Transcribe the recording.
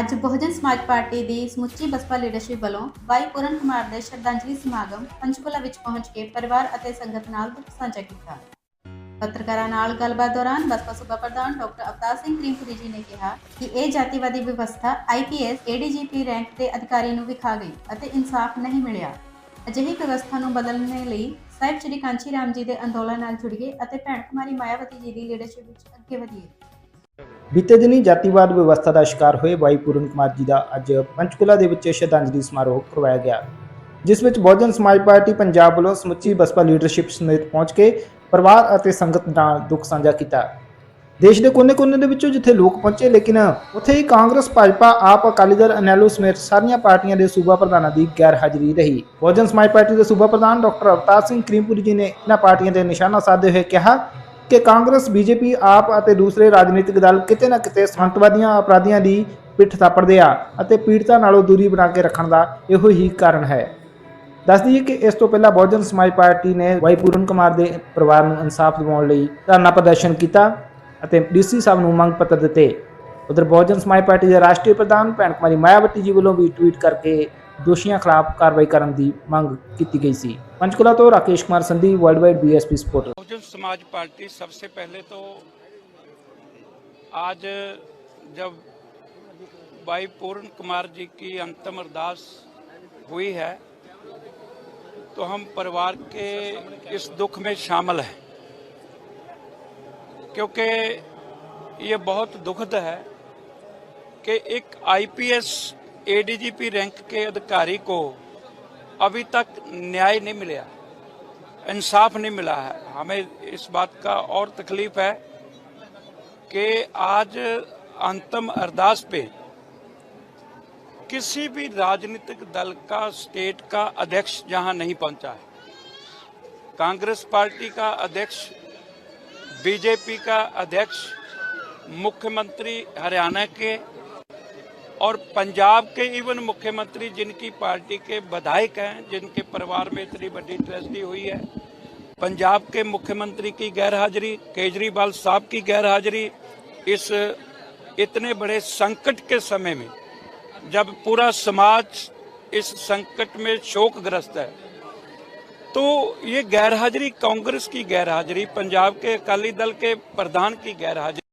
ਅੱਜ ਬਹੁਜਨ ਸਮਾਜ ਪਾਰਟੀ ਦੀ ਸਮੁੱਚੀ ਬਸਪਾ ਲੀਡਰਸ਼ਿਪ ਵੱਲੋਂ ਬਾਈ ਪੂਰਨ ਕੁਮਾਰ ਦੇ ਸ਼ਰਧਾਂਜਲੀ ਸਮਾਗਮ ਪੰਚਕੁਲਾ ਵਿੱਚ ਪਹੁੰਚ ਕੇ ਪਰਿਵਾਰ ਅਤੇ ਸੰਗਤ ਨਾਲ ਦੁੱਖ ਸਾਂਝਾ ਕੀਤਾ। ਪੱਤਰਕਾਰਾਂ ਨਾਲ ਗੱਲਬਾਤ ਦੌਰਾਨ ਬਸਪਾ ਸੂਬਾ ਪ੍ਰਧਾਨ ਡਾਕਟਰ ਅਵਤਾਰ ਸਿੰਘ ਕ੍ਰੀਮਪੁਰੀ ਜੀ ਨੇ ਕਿਹਾ ਕਿ ਇਹ ਜਾਤੀਵਾਦੀ ਵਿਵਸਥਾ ਆਈਪੀਐਸ ਏਡੀਜੀਪੀ ਰੈਂਕ ਦੇ ਅਧਿਕਾਰੀ ਨੂੰ ਵਿਖਾ ਗਈ ਅਤੇ ਇਨਸਾਫ ਨਹੀਂ ਮਿਲਿਆ। ਅਜਿਹੀ ਵਿਵਸਥਾ ਨੂੰ ਬਦਲਣ ਲਈ ਸਾਹਿਬ ਸ਼੍ਰੀ ਕਾਂਚੀ ਰਾਮ ਜੀ ਦੇ ਅੰਦੋਲਨ ਨਾਲ ਜੁੜੀਏ ਅਤੇ ਭੈਣ ਕੁਮਾਰੀ ਮਾਇਆਵਤੀ ਜੀ ਦੀ ਲੀਡਰਸ਼ਿਪ ਵਿੱਚ ਅੱਗੇ ਵਧੀਏ ਬੀਤੇ ਦਿਨੀ ਜਾਤੀਵਾਦ ਵਿਵਸਥਾ ਦਾ ਸ਼ਿਕਾਰ ਹੋਏ ਬਾਈ ਪੂਰਨ ਕੁਮਾਰ ਜੀ ਦਾ ਅੱਜ ਪੰਚਕੁਲਾ ਦੇ ਵਿੱਚ ਸ਼ਰਧਾਂਜਲੀ ਸਮਾਰੋਹ ਕਰਵਾਇਆ ਗਿਆ। ਜਿਸ ਵਿੱਚ ਬਹੁਜਨ ਸਮਾਜ ਪਾਰਟੀ ਪੰਜਾਬ ਵੱਲੋਂ ਸਮੁੱਚੀ ਬਸਪਾ ਲੀਡਰਸ਼ਿਪ ਸਮੇਤ ਪਹੁੰਚ ਕੇ ਪਰਿਵਾਰ ਅਤੇ ਸੰਗਤ ਨਾਲ ਦੁੱਖ ਸਾਂਝਾ ਕੀਤਾ। ਦੇਸ਼ ਦੇ ਕੋਨੇ-ਕੋਨੇ ਦੇ ਵਿੱਚੋਂ ਜਿੱਥੇ ਲੋਕ ਪਹੁੰਚੇ, ਲੇਕਿਨ ਉੱਥੇ ਹੀ ਕਾਂਗਰਸ, ਭਾਜਪਾ, ਆਪ ਅਕਾਲੀ ਦਲ ਅਨੈਲੋ ਸਮੇਤ ਸਾਰੀਆਂ ਪਾਰਟੀਆਂ ਦੇ ਸੂਬਾ ਪ੍ਰਧਾਨਾਂ ਦੀ ਗੈਰ ਹਾਜ਼ਰੀ ਰਹੀ। ਬਹੁਜਨ ਸਮਾਜ ਪਾਰਟੀ ਦੇ ਸੂਬਾ ਪ੍ਰਧਾਨ ਡਾਕਟਰ ਅਵਤਾਰ ਸਿੰਘ ਕਰੀਮਪੁਰੀ ਜੀ ਨੇ ਇਹਨਾਂ ਪਾਰਟੀਆਂ ਤੇ ਨਿਸ਼ਾਨਾ ਸਾਧਦੇ ਹੋਏ ਕਿਹਾ ਕਿ ਕਾਂਗਰਸ, ਬੀਜੇਪੀ, ਆਪ ਅਤੇ ਦੂਸਰੇ ਰਾਜਨੀਤਿਕ ਦਲ ਕਿਤੇ ਨਾ ਕਿਤੇ ਸੰਤਵਾਦੀਆਂ ਅਪਰਾਧੀਆਂ ਦੀ ਪਿੱਠ ਥਾਪੜਦੇ ਆ ਅਤੇ ਪੀੜਤਾਂ ਨਾਲੋਂ ਦੂਰੀ ਬਣਾ ਕੇ ਰੱਖਣ ਦਾ ਇਹੋ ਹੀ ਕਾਰਨ ਹੈ। ਦੱਸ ਦਈਏ ਕਿ ਇਸ ਤੋਂ ਪਹਿਲਾਂ ਬਹੁਜਨ ਸਮਾਜ ਪਾਰਟੀ ਨੇ ਵਾਈ ਪੂਰਨ ਕੁਮਾਰ ਦੇ ਪਰਿਵਾਰ ਨੂੰ ਇਨਸਾਫ ਦਿਵਾਉਣ ਲਈ ਧਰਨਾ ਪ੍ਰਦਰਸ਼ਨ ਕੀਤਾ ਅਤੇ ਡੀਸੀ ਸਾਹਿਬ ਨੂੰ ਮੰਗ ਪੱਤਰ ਦਿੱਤੇ। ਉਧਰ ਬਹੁਜਨ ਸਮਾਜ ਪਾਰਟੀ ਦੇ ਰਾਸ਼ਟਰੀ ਪ੍ਰਧਾਨ ਭੈਣ ਕੁਮਾਰੀ ਮਾਇਆਵਤੀ ਜੀ ਵੱਲੋਂ ਵੀ ਟਵੀਟ ਕਰਕੇ ਦੋਸ਼ੀਆਂ ਖਿਲਾਫ ਕਾਰਵਾਈ ਕਰਨ ਦੀ ਮੰਗ ਕੀਤੀ ਗਈ ਸੀ ਪੰਚਕੁਲਾ ਤੋਂ Rakesh Kumar Sandhi world wide BSP supporter Bahujan Samaj party सबसे पहले तो आज जब भाई पूर्ण कुमार जी की अंतिम अरदास हुई है तो हम परिवार के इस दुख में शामिल हैं क्योंकि ये बहुत दुखद है कि एक आईपीएस एडीजीपी रैंक के अधिकारी को अभी तक न्याय नहीं मिला, इंसाफ नहीं मिला है। हमें इस बात का और तकलीफ़ है कि आज अंतिम अरदास पे किसी भी राजनीतिक दल का, स्टेट का अध्यक्ष जहाँ नहीं पहुँचा है। कांग्रेस पार्टी का अध्यक्ष, बीजेपी का अध्यक्ष, मुख्यमंत्री हरियाणा के और पंजाब के इवन मुख्यमंत्री जिनकी पार्टी के विधायक हैं, जिनके परिवार में इतनी बड़ी ट्रेजडी हुई है। पंजाब के मुख्यमंत्री की गैर हाजिरी केजरीवाल साहब की गैर हाजिरी इस इतने बड़े संकट के समय में, जब पूरा समाज इस संकट में शोकग्रस्त है तो ये गैर हाजिरी कांग्रेस की गैर हाजिरी पंजाब के अकाली दल के प्रधान की गैर हाजिरी